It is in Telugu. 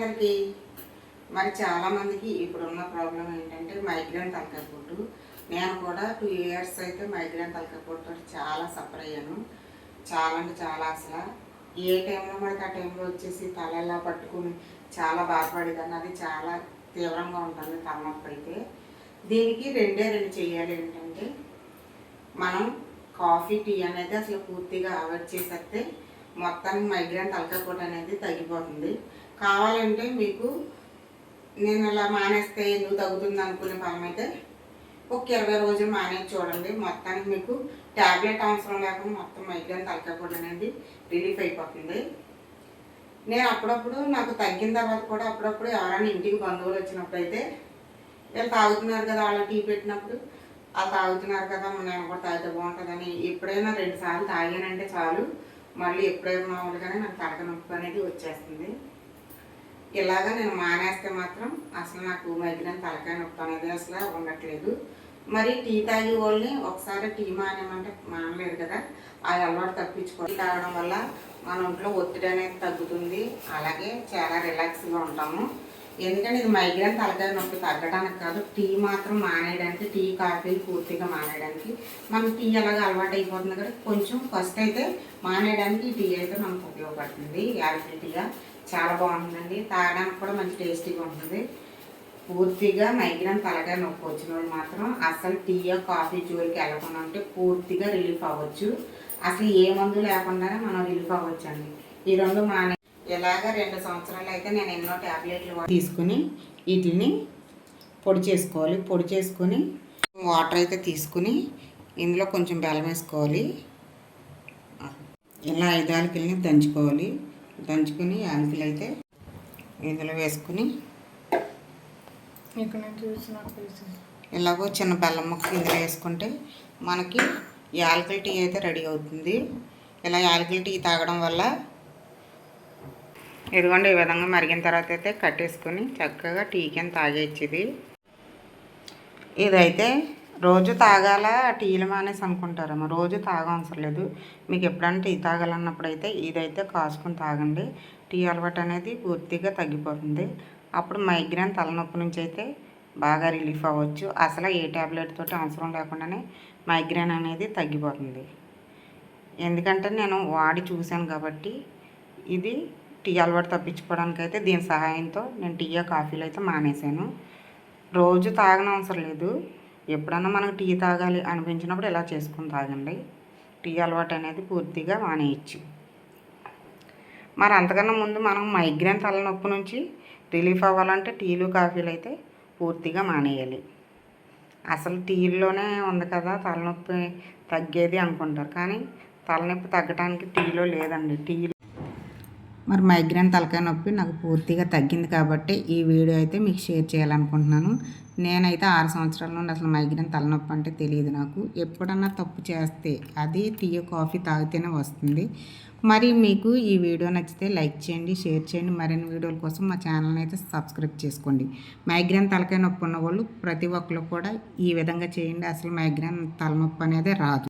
అందరికీ మరి చాలామందికి ఇప్పుడున్న ప్రాబ్లం ఏంటంటే మైగ్రేన్ తలకాయ నేను కూడా టూ ఇయర్స్ అయితే మైగ్రేన్ తలకాయ చాలా సఫర్ అయ్యాను. చాలా అంటే చాలా అసలు. ఏ టైంలో మనకి ఆ టైంలో వచ్చేసి తల ఎలా పట్టుకుని చాలా బాధపడేదాన్ని. అది చాలా తీవ్రంగా ఉంటుంది తలనొప్పి అయితే. దీనికి రెండే రెండు చేయాలి ఏంటంటే మనం కాఫీ టీ అనేది అసలు పూర్తిగా అవాయిడ్ చేసేస్తే మొత్తానికి మైగ్రేన్ తలకాయ అనేది తగ్గిపోతుంది. కావాలంటే మీకు నేను ఇలా మానేస్తే ఎందుకు తగ్గుతుంది అనుకునే ఫలం అయితే ఒక ఇరవై రోజులు మానేసి చూడండి. మొత్తానికి మీకు ట్యాబ్లెట్ అవసరం లేకుండా మొత్తం మైగ్రేన్ తలకాయ అనేది రిలీఫ్ అయిపోతుంది. నేను అప్పుడప్పుడు నాకు తగ్గిన తర్వాత కూడా అప్పుడప్పుడు ఎవరైనా ఇంటికి బంధువులు వచ్చినప్పుడు అయితే వీళ్ళు తాగుతున్నారు కదా వాళ్ళ టీ పెట్టినప్పుడు. వాళ్ళు తాగుతున్నారు కదా నేను కూడా తాగితే బాగుంటుందని ఎప్పుడైనా రెండు సార్లు తాగానంటే చాలు. మళ్ళీ ఎప్పుడైనా మామూలుగానే నాకు తలక నొప్పి అనేది వచ్చేస్తుంది. ఇలాగా నేను మానేస్తే మాత్రం అసలు నాకు మైగ్రేన్ తలకాయ నొప్పి అనేది అసలు ఉండట్లేదు. మరి టీ తాగే వాళ్ళని ఒకసారి టీ మానేమంటే మానలేదు కదా ఆ అలవాటు తప్పించుకో తాగడం వల్ల మన ఒంట్లో ఒత్తిడి అనేది తగ్గుతుంది. అలాగే చాలా రిలాక్స్గా ఉంటాము. ఎందుకంటే ఇది మైగ్రేన్ తలకాయ నొప్పి తగ్గడానికి కాదు టీ మాత్రం మానేయడానికి టీ కాఫీ పూర్తిగా మానేయడానికి. మనం టీ అలాగే అలవాటు అయిపోతుంది కదా కొంచెం ఫస్ట్ అయితే మానేయడానికి టీ అయితే మనకు ఉపయోగపడుతుంది యాలకుల టీగా చాలా బాగుంటుందండి. తాగడానికి కూడా మంచి టేస్టీగా ఉంటుంది. పూర్తిగా మైగ్రేన్ తలగా నొప్పి వచ్చిన వాళ్ళు మాత్రం అసలు టీ కాఫీ జోలికి వెళ్ళకుండా ఉంటే పూర్తిగా రిలీఫ్ అవ్వచ్చు. అసలు ఏ మందు లేకుండానే మనం రిలీఫ్ అవ్వచ్చు అండి ఈ రెండు మా ఇలాగ రెండు సంవత్సరాలు అయితే నేను ఎన్నో ట్యాబ్లెట్లు తీసుకుని వీటిని పొడి చేసుకోవాలి. పొడి చేసుకొని వాటర్ అయితే తీసుకుని ఇందులో కొంచెం బెల్లం వేసుకోవాలి. ఇలా ఐదు ఆలుకల్ని దంచుకోవాలి. దంచుకుని యాలకులు అయితే ఇందులో వేసుకుని ఇక్కడ ఇలాగో చిన్న బెల్లం ముక్క ఇందులో వేసుకుంటే మనకి యాలకుల టీ అయితే రెడీ అవుతుంది. ఇలా యాలకుల టీ తాగడం వల్ల ఇదిగోండి ఈ విధంగా మరిగిన తర్వాత అయితే కట్టేసుకొని చక్కగా టీ కింద తాగేయచ్చు ఇది. ఇదైతే రోజు తాగాల టీలు మానేసి అనుకుంటారమ్మ రోజు తాగవసరం లేదు. మీకు ఎప్పుడైనా టీ తాగాలన్నప్పుడు అయితే ఇదైతే కాసుకొని తాగండి. టీ అలవాటు అనేది పూర్తిగా తగ్గిపోతుంది. అప్పుడు మైగ్రేన్ తలనొప్పి నుంచి అయితే బాగా రిలీఫ్ అవ్వచ్చు. అసలు ఏ ట్యాబ్లెట్ తోటి అవసరం లేకుండానే మైగ్రేన్ అనేది తగ్గిపోతుంది. ఎందుకంటే నేను వాడి చూశాను కాబట్టి ఇది టీ అలవాటు తప్పించుకోవడానికి అయితే దీని సహాయంతో నేను టీ కాఫీలు అయితే మానేశాను. రోజు తాగనవసరం లేదు. ఎప్పుడన్నా మనకు టీ తాగాలి అనిపించినప్పుడు ఇలా చేసుకుని తాగండి. టీ అలవాటు అనేది పూర్తిగా మానేయచ్చు. మరి అంతకన్నా ముందు మనం మైగ్రేన్ తలనొప్పి నుంచి రిలీఫ్ అవ్వాలంటే టీలు కాఫీలు అయితే పూర్తిగా మానేయాలి. అసలు టీల్లోనే ఉంది కదా తలనొప్పి తగ్గేది అనుకుంటారు. కానీ తలనొప్పి తగ్గడానికి టీలో లేదండి. టీ మరి మైగ్రేన్ తలకాయ నొప్పి నాకు పూర్తిగా తగ్గింది కాబట్టి ఈ వీడియో అయితే మీకు షేర్ చేయాలనుకుంటున్నాను. నేనైతే ఆరు సంవత్సరాల నుండి అసలు మైగ్రేన్ తలనొప్పి అంటే తెలియదు నాకు. ఎప్పుడన్నా తప్పు చేస్తే అది టీ కాఫీ తాగితేనే వస్తుంది. మరి మీకు ఈ వీడియో నచ్చితే లైక్ చేయండి షేర్ చేయండి. మరిన్ని వీడియోల కోసం మా ఛానల్ని అయితే సబ్స్క్రైబ్ చేసుకోండి. మైగ్రేన్ తలకాయ నొప్పి ఉన్న వాళ్ళు ప్రతి ఒక్కరు కూడా ఈ విధంగా చేయండి. అసలు మైగ్రేన్ తలనొప్పి అనేది రాదు.